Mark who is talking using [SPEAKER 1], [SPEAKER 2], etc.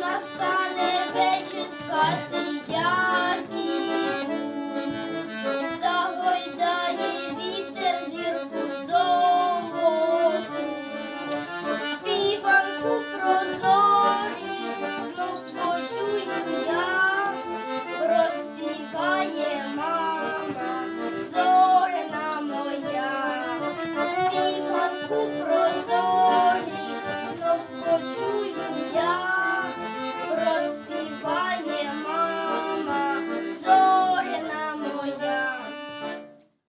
[SPEAKER 1] настане вечір спати я піду. загойдає вітер зірку золоту, співанку прозорі, ну почую я, розпіває мама, зорена моя, співанку.